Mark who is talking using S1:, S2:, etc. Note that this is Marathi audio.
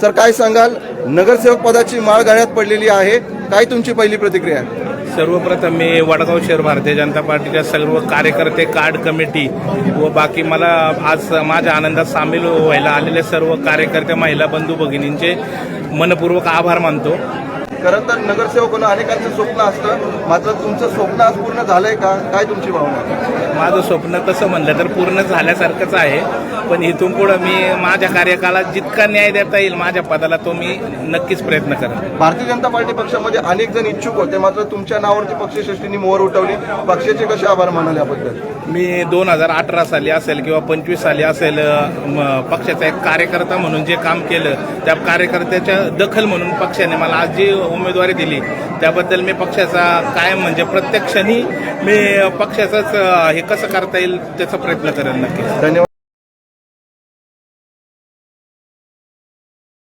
S1: सर काय सांगाल? नगरसेवक पदाची माळ गाळ्यात पडलेली आहे. काय तुमची पहिली प्रतिक्रिया? आहे
S2: सर्वप्रथम मी वडगाव शहर भारतीय जनता पार्टीच्या सर्व कार्यकर्ते कार्ड कमिटी व बाकी मला आज माझ्या आनंदात सामील व्हायला आलेले सर्व कार्यकर्ते महिला बंधू भगिनींचे मनपूर्वक आभार मानतो.
S1: खरं तर नगरसेवक होणं अनेकांचं स्वप्न असतं. मात्र तुमचं स्वप्न आज पूर्ण झालंय का? काय तुमची भावना?
S2: माझं स्वप्न तसं म्हणलं तर पूर्ण झाल्यासारखंच आहे. पण इथून पुढं मी माझ्या कार्यकालात जितका न्याय देता येईल माझ्या पदाला तो मी नक्कीच प्रयत्न करेन.
S1: भारतीय जनता पार्टी पक्षामध्ये अनेक जण इच्छुक होते मात्र तुमच्या नावावरती पक्षश्रेष्ठींनी मोहर उठवली. पक्षाचे कसे आभार मानाल याबद्दल?
S2: मी दोन हजार अठरा साली असेल किंवा पंचवीस साली असेल पक्षाचा एक कार्यकर्ता म्हणून जे काम केलं त्या कार्यकर्त्याच्या दखल म्हणून पक्षाने मला आज जी उमेदवारी दिली त्याबद्दल मी पक्षाचा कायम म्हणजे प्रत्यक्षाने मी पक्षाचंच हे कसं करता येईल त्याचा प्रयत्न करेन नक्की
S1: धन्यवाद.